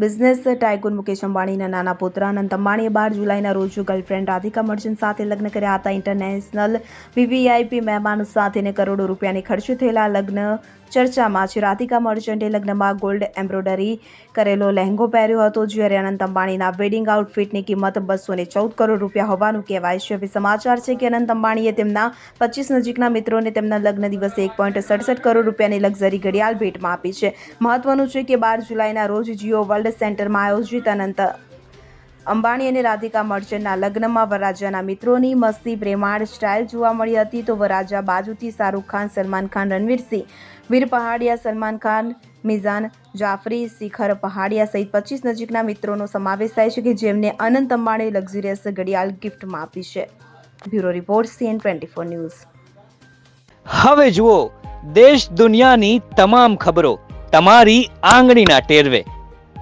Business tycoon Mukesh અંબાણીના નાના પુત્ર અનંત અંબાણીએ બાર જુલાઈના રોજ ગર્લફ્રેન્ડ રાધિકા મર્ચન્ટ સાથે લગ્ન કર્યા હતા. ઇન્ટરનેશનલ વીવીઆઈપી મહેમાનો સાથેને કરોડો રૂપિયાની ખર્ચે થયેલા લગ્ન ચર્ચામાં છે. રાધિકા મર્ચન્ટે લગ્નમાં ગોલ્ડ એમ્બ્રોડરી કરેલો લહેંગો પહેર્યો હતો, જ્યારે અનંત અંબાણીના વેડિંગ આઉટફિટની કિંમત બસો ને ચૌદ કરોડ રૂપિયા હોવાનું કહેવાય છે. હવે સમાચાર છે કે અનંત અંબાણીએ તેમના પચીસ નજીકના મિત્રોને તેમના લગ્ન દિવસે એક પોઈન્ટ સડસઠ કરોડ રૂપિયાની લક્ઝરી ઘડિયાળ ભેટમાં આપી છે. મહત્વનું છે કે બાર જુલાઈના રોજ જીઓ વર્લ્ડ સેન્ટરમાં આયોજિત અનંત. અંબાણી અને રાધિકા મર્ચન્ટના લગ્નમાં વરરાજાના મિત્રોની મસ્તી પ્રેમાળ સ્ટાઇલ જોવા મળી હતી તો વરરાજા બાજુથી શાહરૂખ ખાન, સલમાન ખાન રણવીરસિંહ વીર પહાડિયા, સલમાન ખાન, મિઝાન, જાફરી શિખર પહાડિયા સહિત પચીસ નજીકના મિત્રોનો સમાવેશ થાય છે કે જેમને અનંત અંબાણી લક્ઝરિયસ ઘડિયાળ ગિફ્ટમાં આપી છે. Bureau report, CN twenty four news. હવે જુઓ, દેશ દુનિયાની તમામ ખબરો, તમારી આંગળીના ટેરવે.